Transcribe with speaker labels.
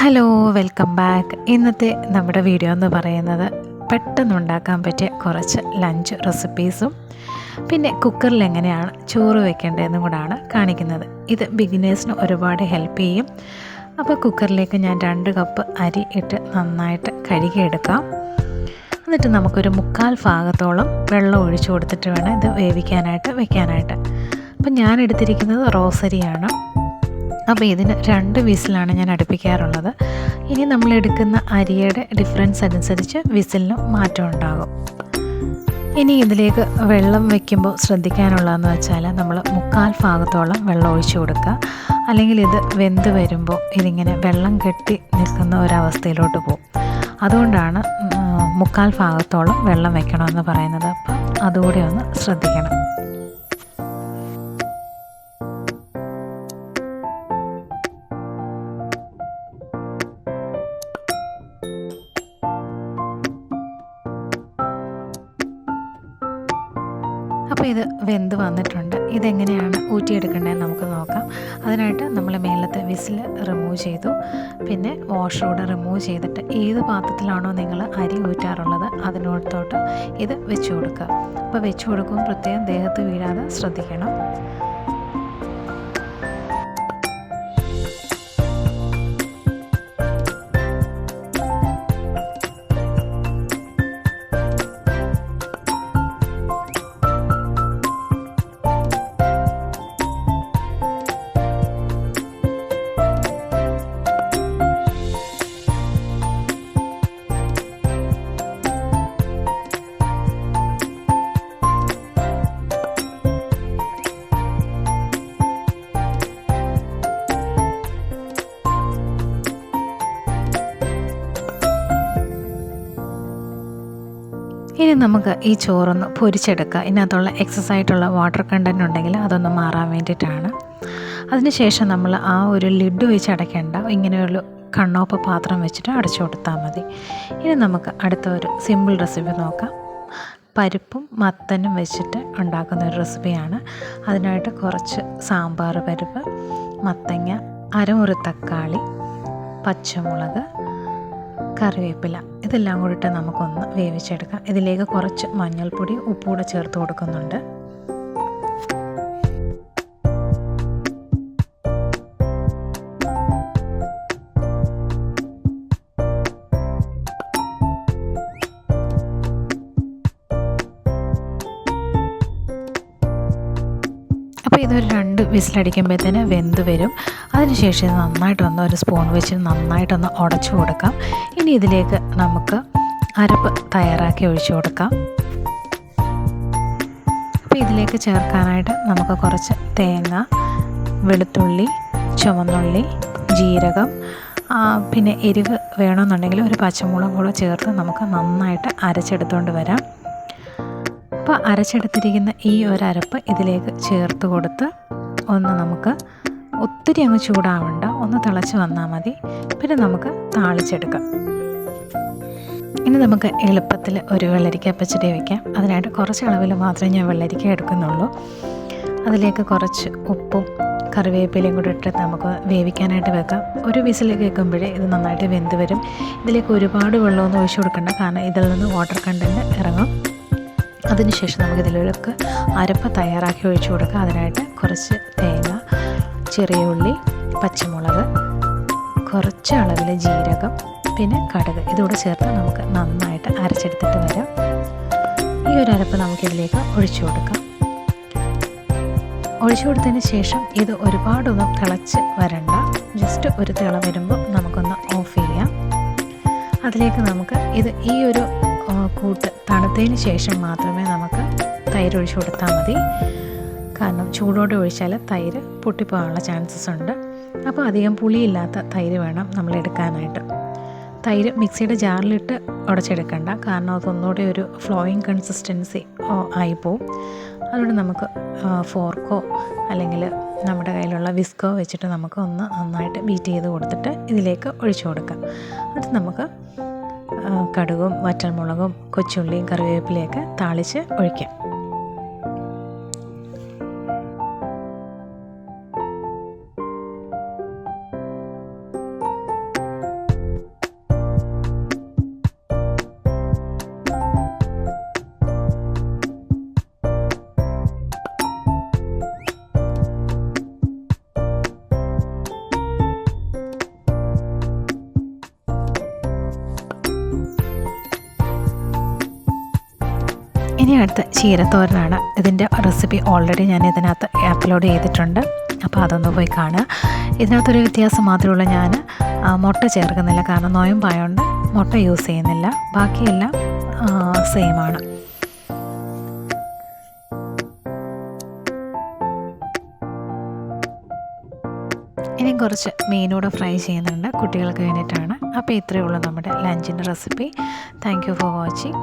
Speaker 1: Hello welcome back ഇന്നത്തെ നമ്മുടെ video എന്ന് പറയുന്നത് പെട്ടെന്ന് ഉണ്ടാക്കാൻ പറ്റിയ കുറച്ച് ലഞ്ച് റെസിപ്പീസും പിന്നെ കുക്കറിൽ എങ്ങനെയാണ് ചോറ് വെക്കേണ്ടതെന്നും കൂടാണ് കാണിക്കുന്നത്. ഇത് ബിഗിനേഴ്സിന് ഒരുപാട് ഹെൽപ്പ് ചെയ്യും. അപ്പോൾ കുക്കറിലേക്ക് ഞാൻ രണ്ട് കപ്പ് അരി ഇട്ട് നന്നായിട്ട് കഴുകിയെടുക്കാം. എന്നിട്ട് നമുക്കൊരു മുക്കാൽ ഭാഗത്തോളം വെള്ളം ഒഴിച്ചു കൊടുത്തിട്ട് വേണം ഇത് വേവിക്കാനായിട്ട് വെക്കാനായിട്ട്. അപ്പം ഞാൻ എടുത്തിരിക്കുന്നത് റോസരിയാണ്. അപ്പോൾ ഇതിന് രണ്ട് വിസിലാണ് ഞാൻ അടുപ്പിക്കാറുള്ളത്. ഇനി നമ്മൾ എടുക്കുന്ന അരിയുടെ ഡിഫറൻസ് അനുസരിച്ച് വിസിലിന് മാറ്റം ഉണ്ടാകും. ഇനി ഇതിലേക്ക് വെള്ളം വെക്കുമ്പോൾ ശ്രദ്ധിക്കാനുള്ളതെന്ന് വെച്ചാൽ നമ്മൾ മുക്കാൽ ഭാഗത്തോളം വെള്ളം ഒഴിച്ചു കൊടുക്കുക. അല്ലെങ്കിൽ ഇത് വെന്ത് വരുമ്പോൾ ഇതിങ്ങനെ വെള്ളം കെട്ടി നിൽക്കുന്ന ഒരവസ്ഥയിലോട്ട് പോകും. അതുകൊണ്ടാണ് മുക്കാൽ ഭാഗത്തോളം വെള്ളം വെക്കണമെന്ന് പറയുന്നത്. അപ്പം അതുകൂടി ഒന്ന് ശ്രദ്ധിക്കണം. അപ്പോൾ ഇത് വെന്ത് വന്നിട്ടുണ്ട്. ഇതെങ്ങനെയാണ് ഊറ്റിയെടുക്കേണ്ടതെന്ന് നമുക്ക് നോക്കാം. അതിനായിട്ട് നമ്മൾ മേലത്തെ വിസിൽ റിമൂവ് ചെയ്തു. പിന്നെ വാഷറൂടെ റിമൂവ് ചെയ്തിട്ട് ഏത് പാത്രത്തിലാണോ നിങ്ങൾ അരി ഊറ്റാറുള്ളത് അതിനോടത്തോട്ട് ഇത് വെച്ച് കൊടുക്കുക. അപ്പോൾ വെച്ച് കൊടുക്കുമ്പോൾ പ്രത്യേകം ദേഹത്ത് വീഴാതെ ശ്രദ്ധിക്കണം. ഇനി നമുക്ക് ഈ ചോറൊന്ന് പൊരിച്ചെടുക്കുക ഇതിനകത്തുള്ള എക്സസ് ആയിട്ടുള്ള വാട്ടർ കണ്ടന്റ് ഉണ്ടെങ്കിൽ അതൊന്ന് മാറാൻ വേണ്ടിയിട്ടാണ്. അതിനുശേഷം നമ്മൾ ആ ഒരു ലിഡ് വെച്ച് അടയ്ക്കേണ്ട. ഇങ്ങനെയൊരു കണ്ണോപ്പ് പാത്രം വെച്ചിട്ട് അടച്ചു കൊടുത്താൽ മതി. ഇനി നമുക്ക് അടുത്ത ഒരു സിമ്പിൾ റെസിപ്പി നോക്കാം. പരിപ്പും മത്തനും വെച്ചിട്ട് ഉണ്ടാക്കുന്ന ഒരു റെസിപ്പിയാണ് അതിനായിട്ട് കുറച്ച് സാമ്പാർ പരിപ്പ് മത്തങ്ങ അരമുറി തക്കാളി പച്ചമുളക് കറിവേപ്പില. ഇതെല്ലാം കൂടിയിട്ട് നമുക്കൊന്ന് വേവിച്ചെടുക്കാം. ഇതിലേക്ക് കുറച്ച് മഞ്ഞൾപ്പൊടി കൂടെ ചേർത്ത് കൊടുക്കുന്നുണ്ട്. ഇതൊരു രണ്ട് വിസിലടിക്കുമ്പോഴത്തേന് വെന്ത് വരും. അതിനുശേഷം നന്നായിട്ടൊന്ന് ഒരു സ്പൂൺ വെച്ച് നന്നായിട്ടൊന്ന് ഉടച്ചു കൊടുക്കാം. ഇനി ഇതിലേക്ക് നമുക്ക് അരപ്പ് തയ്യാറാക്കി ഒഴിച്ചു കൊടുക്കാം. അപ്പോൾ ഇതിലേക്ക് ചേർക്കാനായിട്ട് നമുക്ക് കുറച്ച് തേങ്ങ വെളുത്തുള്ളി ചുവന്നുള്ളി ജീരകം പിന്നെ എരിവ് വേണമെന്നുണ്ടെങ്കിൽ ഒരു പച്ചമുളക് കൂടെ ചേർത്ത് നമുക്ക് നന്നായിട്ട് അരച്ചെടുത്തുകൊണ്ട് വരാം. അപ്പോൾ അരച്ചെടുത്തിരിക്കുന്ന ഈ ഒരു അരപ്പ് ഇതിലേക്ക് ചേർത്ത് കൊടുത്ത് ഒന്ന് നമുക്ക് ഒത്തിരി അങ്ങ് ചൂടാവണ്ട. ഒന്ന് തിളച്ച് വന്നാൽ മതി. പിന്നെ നമുക്ക് താളിച്ചെടുക്കാം. ഇനി നമുക്ക് എളുപ്പത്തിൽ ഒരു വെള്ളരിക്ക പച്ചടി വയ്ക്കാം അതിനായിട്ട് കുറച്ച് അളവിൽ മാത്രമേ ഞാൻ വെള്ളരിക്ക എടുക്കുന്നുള്ളൂ. അതിലേക്ക് കുറച്ച് ഉപ്പും കറിവേപ്പിലയും കൂടി ഇട്ട് നമുക്ക് വേവിക്കാനായിട്ട് വെക്കാം. ഒരു വിസിൽ കേൾക്കുമ്പോഴേ ഇത് നന്നായിട്ട് വെന്ത് വരും. ഇതിലേക്ക് ഒരുപാട് വെള്ളമൊന്നും ഒഴിച്ചു കൊടുക്കണ്ട. കാരണം ഇതിൽ നിന്ന് വാട്ടർ കണ്ടന്റ് ഇറങ്ങും. അതിനുശേഷം നമുക്ക് ഇതിലേക്ക് അരപ്പ് തയ്യാറാക്കി ഒഴിച്ചു കൊടുക്കുക അതിനായിട്ട് കുറച്ച് തേങ്ങ ചെറിയ ഉള്ളി പച്ചമുളക് കുറച്ച് അളവിൽ ജീരകം പിന്നെ കടുക്. ഇതുകൂടെ ചേർത്ത് നമുക്ക് നന്നായിട്ട് അരച്ചെടുത്തിട്ട് വരാം. ഈ ഒരു അരപ്പ് നമുക്കിതിലേക്ക് ഒഴിച്ചു കൊടുക്കാം. ഒഴിച്ചു കൊടുത്തതിന് ശേഷം ഇത് ഒരുപാടൊന്നും തിളച്ച് വരണ്ട. ജസ്റ്റ് ഒരു തിള വരുമ്പോൾ നമുക്കൊന്ന് ഓഫ് ചെയ്യാം. അതിലേക്ക് നമുക്ക് ഇത് ഈ ഒരു കൂട്ട് തണുത്തതിന് ശേഷം മാത്രമേ നമുക്ക് തൈര് ഒഴിച്ചു കൊടുത്താൽ മതി. കാരണം ചൂടോടെ ഒഴിച്ചാൽ തൈര് പൊട്ടിപ്പോകാനുള്ള ചാൻസസ് ഉണ്ട്. അപ്പോൾ അധികം പുളിയില്ലാത്ത തൈര് വേണം നമ്മൾ എടുക്കാനായിട്ട്. തൈര് മിക്സിയുടെ ജാറിലിട്ട് ഉടച്ചെടുക്കണ്ട. കാരണം അതൊന്നുകൂടെ ഒരു ഫ്ലോയിങ് കൺസിസ്റ്റൻസി ആയിപ്പോവും അതുകൊണ്ട് നമുക്ക് ഫോർക്കോ അല്ലെങ്കിൽ നമ്മുടെ കയ്യിലുള്ള വിസ്കോ വെച്ചിട്ട് നമുക്ക് ഒന്ന് നന്നായിട്ട് ബീറ്റ് ചെയ്ത് കൊടുത്തിട്ട് ഇതിലേക്ക് ഒഴിച്ചു കൊടുക്കാം. എന്നിട്ട് നമുക്ക് കടുകും വറ്റൽമുളകും കൊച്ചുള്ളിയും കറിവേപ്പിലയൊക്കെ താളിച്ച് ഒഴിക്കാം. ഇനി അടുത്ത ചീരത്തോരനാണ്. ഇതിന്റെ റെസിപ്പി ഓൾറെഡി ഞാൻ ഇതിനകത്ത് അപ്ലോഡ് ചെയ്തിട്ടുണ്ട്. അപ്പോൾ അതൊന്ന് പോയി കാണുക. ഇതിനകത്തൊരു വ്യത്യാസം മാത്രമേ ഉള്ളൂ ഞാൻ മുട്ട ചേർക്കുന്നില്ല. കാരണം നോയമ്പായതുകൊണ്ട് മുട്ട യൂസ് ചെയ്യുന്നില്ല. ബാക്കിയെല്ലാം സെയിമാണ് ഇനി കുറച്ച് മീനൂടെ ഫ്രൈ ചെയ്യുന്നുണ്ട് കുട്ടികൾക്ക് വേണ്ടിയിട്ടാണ്. അപ്പോൾ ഇത്രയേ ഉള്ളൂ നമ്മുടെ ലഞ്ചിന്റെ recipe thank you for watching